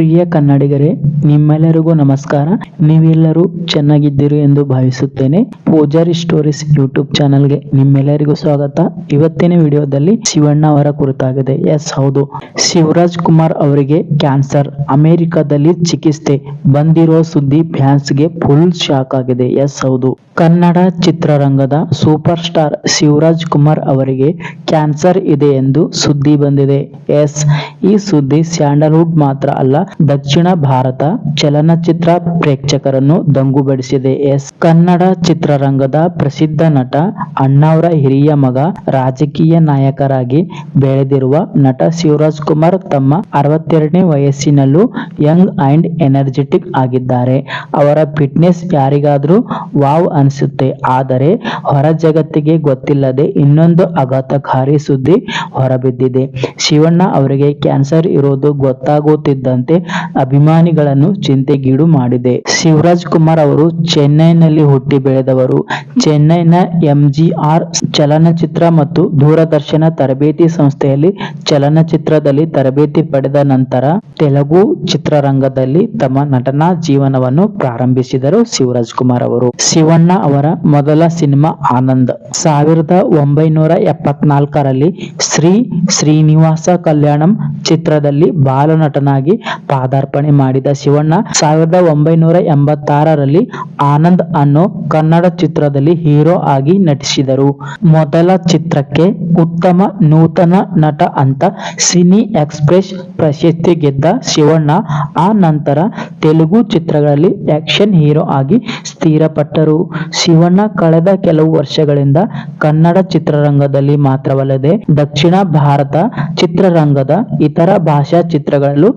ಪ್ರಿಯ ಕನ್ನಡಿಗರೇ, ನಿಮ್ಮೆಲ್ಲರಿಗೂ ನಮಸ್ಕಾರ. ನೀವೆಲ್ಲರೂ ಚೆನ್ನಾಗಿದ್ದೀರಿ ಎಂದು ಭಾವಿಸುತ್ತೇನೆ. ಪೂಜಾರಿ ಸ್ಟೋರೀಸ್ ಯೂಟ್ಯೂಬ್ ಚಾನಲ್ಗೆ ನಿಮ್ಮೆಲ್ಲರಿಗೂ ಸ್ವಾಗತ. ಇವತ್ತಿನ ವಿಡಿಯೋದಲ್ಲಿ ಶಿವಣ್ಣ ಅವರ ಕುರಿತಾಗಿದೆ. ಎಸ್, ಹೌದು. ಶಿವರಾಜ್ ಕುಮಾರ್ ಅವರಿಗೆ ಕ್ಯಾನ್ಸರ್, ಅಮೆರಿಕದಲ್ಲಿ ಚಿಕಿತ್ಸೆ ಬಂದಿರೋ ಸುದ್ದಿ ಫ್ಯಾನ್ಸ್ಗೆ ಫುಲ್ ಶಾಕ್ ಆಗಿದೆ. ಎಸ್, ಹೌದು. ಕನ್ನಡ ಚಿತ್ರರಂಗದ ಸೂಪರ್ ಸ್ಟಾರ್ ಶಿವರಾಜ್ ಕುಮಾರ್ ಅವರಿಗೆ ಕ್ಯಾನ್ಸರ್ ಇದೆ ಎಂದು ಸುದ್ದಿ ಬಂದಿದೆ. ಎಸ್, ಈ ಸುದ್ದಿ ಸ್ಯಾಂಡಲ್ವುಡ್ ಮಾತ್ರ ಅಲ್ಲ ದಕ್ಷಿಣ ಭಾರತ ಚಲನಚಿತ್ರ ಪ್ರೇಕ್ಷಕರನ್ನು ದಂಗುಬಡಿಸಿದೆ. ಎಸ್. ಕನ್ನಡ ಚಿತ್ರರಂಗದ ಪ್ರಸಿದ್ಧ ನಟ, ಅಣ್ಣಾವ್ರ ಹಿರಿಯ ಮಗ, ರಾಜಕೀಯ ನಾಯಕರಾಗಿ ಬೆಳೆದಿರುವ ನಟ ಶಿವರಾಜ್ ಕುಮಾರ್ ತಮ್ಮ ಅರವತ್ತೆರಡನೇ ವಯಸ್ಸಿನಲ್ಲೂ ಯಂಗ್ ಅಂಡ್ ಎನರ್ಜೆಟಿಕ್ ಆಗಿದ್ದಾರೆ. ಅವರ ಫಿಟ್ನೆಸ್ ಯಾರಿಗಾದ್ರೂ ವಾವ್ ಅನಿಸುತ್ತೆ. ಆದರೆ ಹೊರ ಜಗತ್ತಿಗೆ ಗೊತ್ತಿಲ್ಲದೆ ಇನ್ನೊಂದು ಆಘಾತಕಾರಿ ಸುದ್ದಿ ಹೊರಬಿದ್ದಿದೆ. ಶಿವಣ್ಣ ಅವರಿಗೆ ಕ್ಯಾನ್ಸರ್ ಇರೋದು ಗೊತ್ತಾಗುತ್ತಿದ್ದಂತೆ ಅಭಿಮಾನಿಗಳನ್ನು ಚಿಂತೆಗೀಡು ಮಾಡಿದೆ. ಶಿವರಾಜ್ ಕುಮಾರ್ ಅವರು ಚೆನ್ನೈನಲ್ಲಿ ಹುಟ್ಟಿ ಬೆಳೆದವರು. ಚೆನ್ನೈನ ಎಂಜಿಆರ್ ಚಲನಚಿತ್ರ ಮತ್ತು ದೂರದರ್ಶನ ತರಬೇತಿ ಸಂಸ್ಥೆಯಲ್ಲಿ ಚಲನಚಿತ್ರದಲ್ಲಿ ತರಬೇತಿ ಪಡೆದ ನಂತರ ತೆಲುಗು ಚಿತ್ರರಂಗದಲ್ಲಿ ತಮ್ಮ ನಟನಾ ಜೀವನವನ್ನು ಪ್ರಾರಂಭಿಸಿದರು ಶಿವರಾಜ್ ಕುಮಾರ್ ಅವರು. ಶಿವಣ್ಣ ಅವರ ಮೊದಲ ಸಿನಿಮಾ ಆನಂದ್. ಸಾವಿರದ ಒಂಬೈನೂರ ಎಪ್ಪತ್ನಾಲ್ಕರಲ್ಲಿ ಶ್ರೀ ಶ್ರೀನಿವಾಸ ಕಲ್ಯಾಣಂ ಚಿತ್ರದಲ್ಲಿ ಬಾಲನಟನಾಗಿ ಪಾದಾರ್ಪಣೆ ಮಾಡಿದ ಶಿವಣ್ಣ ಸಾವಿರದ ಒಂಬೈನೂರ ಎಂಬತ್ತಾರರಲ್ಲಿ ಆನಂದ್ ಅನ್ನೋ ಕನ್ನಡ ಚಿತ್ರದಲ್ಲಿ ಹೀರೋ ಆಗಿ ನಟಿಸಿದರು. ಮೊದಲ ಚಿತ್ರಕ್ಕೆ ಉತ್ತಮ ನೂತನ ನಟ ಅಂತ ಸಿನಿ ಎಕ್ಸ್ಪ್ರೆಸ್ ಪ್ರಶಸ್ತಿ ಗೆದ್ದ ಶಿವಣ್ಣ, ಆ ನಂತರ ತೆಲುಗು ಚಿತ್ರಗಳಲ್ಲಿ ಆಕ್ಷನ್ ಹೀರೋ ಆಗಿ ಸ್ಥಿರಪಟ್ಟರು. ಶಿವಣ್ಣ ಕಳೆದ ಕೆಲವು ವರ್ಷಗಳಿಂದ ಕನ್ನಡ ಚಿತ್ರರಂಗದಲ್ಲಿ ಮಾತ್ರವಲ್ಲದೆ ದಕ್ಷಿಣ ಭಾರತ ಚಿತ್ರರಂಗದ ಇತರ ಭಾಷಾ ಚಿತ್ರಗಳಲ್ಲೂ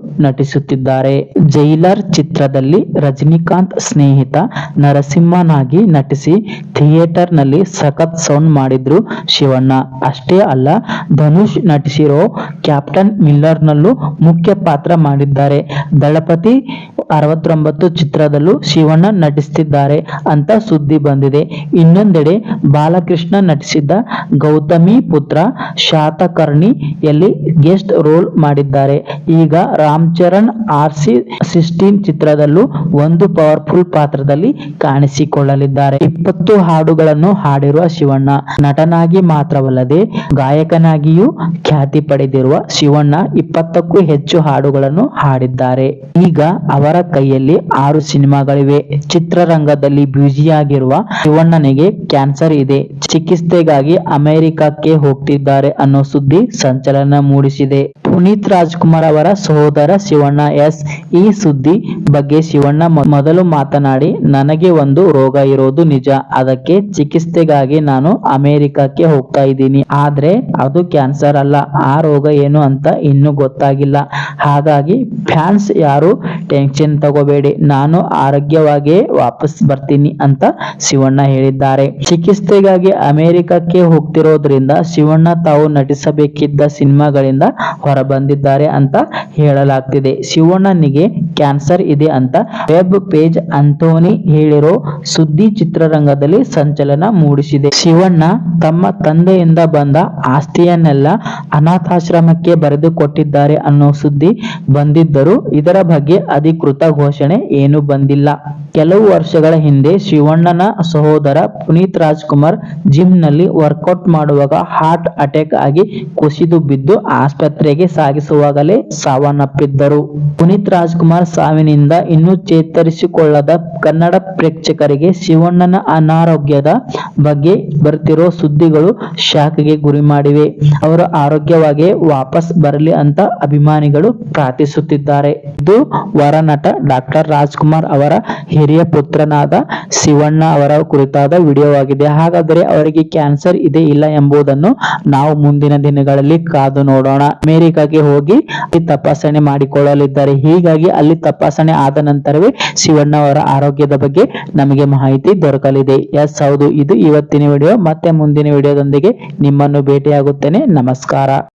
ನಟಿಸುತ್ತಿದ್ದಾರೆ ಜೈಲರ್ ಚಿತ್ರದಲ್ಲಿ ರಜನಿಕಾಂತ್ ಸ್ನೇಹಿತ ನರಸಿಂಹನಾಗಿ ನಟಿಸಿ ಥಿಯೇಟರ್ನಲ್ಲಿ ಸಖತ್ ಸೌಂಡ್ ಮಾಡಿದ್ರು ಶಿವಣ್ಣ. ಅಷ್ಟೇ ಅಲ್ಲ, ಧನುಷ್ ನಟಿಸಿರೋ ಕ್ಯಾಪ್ಟನ್ ಮಿಲ್ಲರ್ ನಲ್ಲೂ ಮುಖ್ಯ ಪಾತ್ರ ಮಾಡಿದ್ದಾರೆ. ದಳಪತಿ ಅರವತ್ತೊಂಬತ್ತು ಚಿತ್ರದಲ್ಲೂ ಶಿವಣ್ಣ ನಟಿಸುತ್ತಿದ್ದಾರೆ ಅಂತ ಸುದ್ದಿ ಬಂದಿದೆ. ಇನ್ನೊಂದೆಡೆ ಬಾಲಕೃಷ್ಣ ನಟಿಸಿದ್ದ ಗೌತಮಿ ಪುತ್ರ ಶಾತಕರ್ಣಿಯಲ್ಲಿ ಗೆಸ್ಟ್ ರೋಲ್ ಮಾಡಿದ್ದಾರೆ. ಈಗ Ram Charan R C sixteen ಚಿತ್ರದಲ್ಲೂ ಒಂದು ಪವರ್ಫುಲ್ ಪಾತ್ರದಲ್ಲಿ ಕಾಣಿಸಿಕೊಳ್ಳಲಿದ್ದಾರೆ. ಇಪ್ಪತ್ತು ಹಾಡುಗಳನ್ನು ಹಾಡಿರುವ ಶಿವಣ್ಣ, ನಟನಾಗಿ ಮಾತ್ರವಲ್ಲದೆ ಗಾಯಕನಾಗಿಯೂ ಖ್ಯಾತಿ ಪಡೆದಿರುವ ಶಿವಣ್ಣ ಇಪ್ಪತ್ತಕ್ಕೂ ಹೆಚ್ಚು ಹಾಡುಗಳನ್ನು ಹಾಡಿದ್ದಾರೆ. ಈಗ ಅವರ ಕೈಯಲ್ಲಿ ಆರು ಸಿನಿಮಾಗಳಿವೆ. ಚಿತ್ರರಂಗದಲ್ಲಿ ಬ್ಯುಸಿಯಾಗಿರುವ ಶಿವಣ್ಣನಿಗೆ ಕ್ಯಾನ್ಸರ್ ಇದೆ. ಚಿಕಿತ್ಸೆಗಾಗಿ ಅಮೆರಿಕಕ್ಕೆ ಹೋಗ್ತಿದ್ದಾರೆ ಅನ್ನೋ ಸುದ್ದಿ ಸಂಚಲನ ಮೂಡಿಸಿದೆ. ಪುನೀತ್ ರಾಜ್ಕುಮಾರ್ ಅವರ ಸಹೋದರ ಶಿವಣ್ಣ ಎಸ್. ಈ ಸುದ್ದಿ ಬಗ್ಗೆ ಶಿವಣ್ಣ ಮೊದಲು ಮಾತನಾಡಿ, ನನಗೆ ಒಂದು ರೋಗ ಇರೋದು ನಿಜ. ಅದಕ್ಕೆ ಚಿಕಿತ್ಸೆಗಾಗಿ ನಾನು ಅಮೆರಿಕಕ್ಕೆ ಹೋಗ್ತಾ ಇದ್ದೀನಿ. ಆದ್ರೆ ಅದು ಕ್ಯಾನ್ಸರ್ ಅಲ್ಲ. ಆ ರೋಗ ಏನು ಅಂತ ಇನ್ನೂ ಗೊತ್ತಾಗಿಲ್ಲ. ಹಾಗಾಗಿ ಫ್ಯಾನ್ಸ್ ಯಾರು ಟೆನ್ಷನ್ ತಗೋಬೇಡಿ. ನಾನು ಆರೋಗ್ಯವಾಗಿ ವಾಪಸ್ ಬರ್ತೀನಿ ಅಂತ ಶಿವಣ್ಣ ಹೇಳಿದ್ದಾರೆ. ಚಿಕಿತ್ಸೆಗಾಗಿ ಅಮೆರಿಕಕ್ಕೆ ಹೋಗ್ತಿರೋದ್ರಿಂದ ಶಿವಣ್ಣ ತಾವು ನಟಿಸಬೇಕಿದ್ದ ಸಿನಿಮಾಗಳಿಂದ ಹೊರಬಂದಿದ್ದಾರೆ ಅಂತ ಹೇಳಲಾಗ್ತಿದೆ. ಶಿವಣ್ಣನಿಗೆ ಕ್ಯಾನ್ಸರ್ ಇದೆ ಅಂತ ವೆಬ್ ಪೇಜ್ ಅಂತೋನಿ ಹೇಳಿರೋ ಸುದ್ದಿ ಚಿತ್ರರಂಗದಲ್ಲಿ ಸಂಚಲನ ಮೂಡಿಸಿದೆ. ಶಿವಣ್ಣ ತಮ್ಮ ತಂದೆಯಿಂದ ಬಂದ ಆಸ್ತಿಯನ್ನೆಲ್ಲ ಅನಾಥಾಶ್ರಮಕ್ಕೆ ಬರೆದುಕೊಟ್ಟಿದ್ದಾರೆ ಅನ್ನೋ ಸುದ್ದಿ ಬಂದಿದ್ದರು ಇದರ ಬಗ್ಗೆ ಅಧಿಕೃತ ಘೋಷಣೆ ಏನು ಬಂದಿಲ್ಲ. ಕೆಲವು ವರ್ಷಗಳ ಹಿಂದೆ ಶಿವಣ್ಣನ ಸಹೋದರ ಪುನೀತ್ ರಾಜ್ಕುಮಾರ್ ಜಿಮ್ನಲ್ಲಿ ವರ್ಕೌಟ್ ಮಾಡುವಾಗ ಹಾರ್ಟ್ ಅಟ್ಯಾಕ್ ಆಗಿ ಕುಸಿದು ಬಿದ್ದು ಆಸ್ಪತ್ರೆಗೆ ಸಾಗಿಸುವಾಗಲೇ ಸಾವನ್ನಪ್ಪಿದ್ದರು. ಪುನೀತ್ ರಾಜ್ಕುಮಾರ್ ಸಾವಿನಿಂದ ಇನ್ನೂ ಚೇತರಿಸಿಕೊಳ್ಳದ ಕನ್ನಡ ಪ್ರೇಕ್ಷಕರಿಗೆ ಶಿವಣ್ಣನ ಅನಾರೋಗ್ಯದ ಬಗ್ಗೆ ಬರ್ತಿರೋ ಸುದ್ದಿಗಳು ಶಾಕ್ಗೆ ಗುರಿ ಮಾಡಿವೆ. ಅವರು ಆರೋಗ್ಯವಾಗಿ ವಾಪಸ್ ಬರಲಿ ಅಂತ ಅಭಿಮಾನಿಗಳು ಪ್ರಾರ್ಥಿಸುತ್ತಿದ್ದಾರೆ. ಇದು ವರನಟ ಡಾಕ್ಟರ್ ರಾಜ್ಕುಮಾರ್ ಅವರ ಹಿರಿಯ ಪುತ್ರನಾದ ಶಿವಣ್ಣ ಅವರ ಕುರಿತಾದ ವಿಡಿಯೋವಾಗಿದೆ. ಹಾಗಾದರೆ ಅವರಿಗೆ ಕ್ಯಾನ್ಸರ್ ಇದೆ ಇಲ್ಲ ಎಂಬುದನ್ನು ನಾವು ಮುಂದಿನ ದಿನಗಳಲ್ಲಿ ಕಾದು ನೋಡೋಣ. ಅಮೆರಿಕಾಗೆ ಹೋಗಿ ತಪಾಸಣೆ ಮಾಡಿಕೊಳ್ಳಲಿದ್ದಾರೆ. ಹೀಗಾಗಿ ಅಲ್ಲಿ ತಪಾಸಣೆ ಆದ ನಂತರವೇ ಶಿವಣ್ಣ ಅವರ ಆರೋಗ್ಯದ ಬಗ್ಗೆ ನಮಗೆ ಮಾಹಿತಿ ದೊರಕಲಿದೆ. ಎಸ್, ಹೌದು, ಇದು ಇವತ್ತಿನ ವಿಡಿಯೋ. ಮತ್ತೆ ಮುಂದಿನ ವಿಡಿಯೋದೊಂದಿಗೆ ನಿಮ್ಮನ್ನು ಭೇಟಿಯಾಗುತ್ತೇನೆ. ನಮಸ್ಕಾರ.